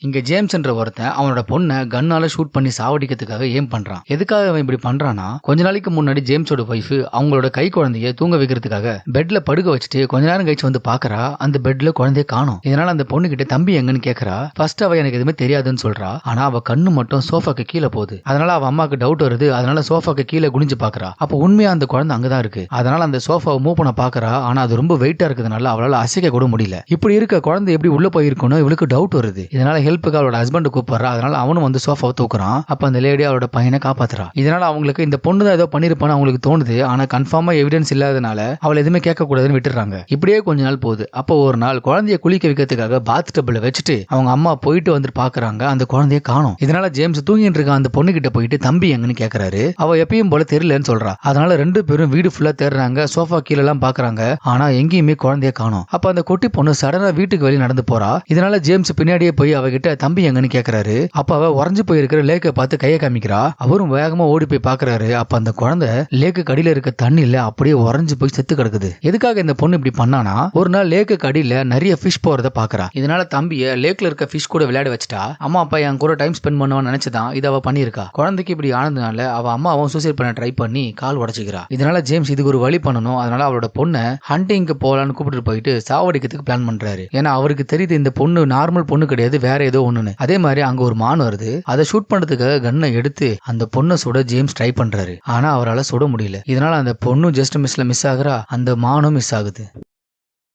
இங்கே ஜேம்ஸ்ன்ற ஒருத்தன் அவனோட பொண்ணை கண்ணால ஷூட் பண்ணி சாவடிக்கிறதுக்காக ஏம் பண்றான்? எதுக்காக அவன் இப்படி பண்றானா கொஞ்ச நாளைக்கு முன்னாடி ஜேம்ஸோட ஒய்ஃப் அவங்களோட கை குழந்தைய தூங்க வைக்கிறதுக்காக பெட்ல படுக்க வச்சுட்டு கொஞ்ச நேரம் கழிச்சு வந்து பாக்குறா அந்த பெட்ல குழந்தைய காணும். இதனால அந்த பொண்ணு கிட்ட தம்பி எங்கன்னு கேக்குறா? ஃபர்ஸ்ட் அவ எனக்கு எதுவுமே தெரியாதுன்னு சொல்றா. ஆனா அவ கண்ணு மட்டும் சோஃபாக்கு கீழே போகுது. அதனால அவ அம்மாக்கு டவுட் வருது. அதனால சோஃபாக்கு கீழே குனிஞ்சு பாக்குறா. அப்போ உண்மையா அந்த குழந்தை அங்கதான் இருக்கு. அதனால அந்த சோஃபாவை மூவ் பண்ண பாக்குறா. ஆனா அது ரொம்ப வெயிட்டா இருக்கிறதுனால அவளால அசைக்க கூட முடியல. இப்படி இருக்க குழந்தை எப்படி உள்ள போயிருக்கணும் இவளுக்கு டவுட் வருது. இதனால ஹெல்ப்புக்கு அவளோட ஹஸ்பண்ட் கூப்பிடுறா. அதனால அவனும் வந்து சோஃபாவை தூக்குறான். அப்ப அந்த லேடி அவளோட பையனை காப்பாத்துறா. இதனால அவங்களுக்கு இந்த பொண்ணு தான் ஏதோ பண்ணிருப்பான்னு அவங்களுக்கு தோணுது. ஆனா கன்ஃபார்மா எவிடன்ஸ் இல்லாதனால அவளை எதுவுமே கேட்க கூடாதுன்னு விட்டுறாங்க இப்படியே கொஞ்ச நாள் போகுது. அப்போ ஒரு நாள் குழந்தைய குளிக்க வைக்கிறதுக்காக பாத் டப்ல வச்சுட்டு அவங்க அம்மா போயிட்டு வந்து பாக்குறாங்க. அந்த குழந்தைய காணும். இதனால ஜேம்ஸ் தூங்கிட்டு இருக்க அந்த பொண்ணு கிட்ட போயிட்டு தம்பி எங்கன்னு கேக்குறாரு. அவ எப்பயும் போல தெரியலன்னு சொல்றா. அதனால ரெண்டு பேரும் வீடு ஃபுல்லா தேடுறாங்க. சோஃபா கீழ எல்லாம் பாக்குறாங்க. ஆனா எங்கேயுமே குழந்தைய காணும். அப்ப அந்த குட்டி பொண்ணு சடனா வீட்டுக்கு வெளியே நடந்து போறா. இதனால ஜேம்ஸ் பின்னாடியே போய் அவகிட்ட கிட்ட தம்பி எங்கன்னு கேக்குறாரு. அப்ப அவ உறைஞ்சு போயிருக்கிற லேக்கை பார்த்து கையை காமிக்கிறா. அவரும் வேகமா ஓடி போய் பாக்குறாரு. அப்ப அந்த குழந்தை லேக்கு கடியில இருக்க தண்ணியில அப்படியே உறைஞ்சு போய் செத்து கிடக்குது. எதுக்காக இந்த பொண்ணு இப்படி பண்ணானா? ஒரு நாள் லேக்கு கடியில நிறைய ஃபிஷ் போறத பாக்குறா. இதனால தம்பிய லேக்ல இருக்க ஃபிஷ் கூட விளையாட வச்சுட்டா. அம்மா அப்பா என் கூட டைம் ஸ்பெண்ட் பண்ணுவான்னு நினைச்சுதான் இதை அவ பண்ணிருக்கா குழந்தைக்கு இப்படி ஆனதுனால அவ அவன் சூசைட் பண்ண ட்ரை பண்ணி கால் உடைச்சிக்கிறா. இதனால ஜேம்ஸ் இதுக்கு ஒரு வழி பண்ணணும். அதனால அவளோட பொண்ணை ஹண்டிங்க்கு போலான்னு கூப்பிட்டு போயிட்டு சாவடிக்கிறதுக்கு பிளான் பண்றாரு. ஏன்னா அவருக்கு தெரியுது இந்த பொண்ணு நார்மல் பொண்ணு கிடையாது. வேற ஏதோ ஒண்ணுன்னு. அதே மாதிரி அங்க ஒரு மான் வருது. அதை ஷூட் பண்றதுக்காக கன்னை எடுத்து அந்த பொண்ணை சுட ஜேம்ஸ் ட்ரை பண்றாரு. ஆனா அவரால் சுட முடியல. இதனால அந்த பொண்ணு ஜஸ்ட் மிஸ்ல மிஸ் ஆகுறா அந்த மானும் மிஸ் ஆகுது.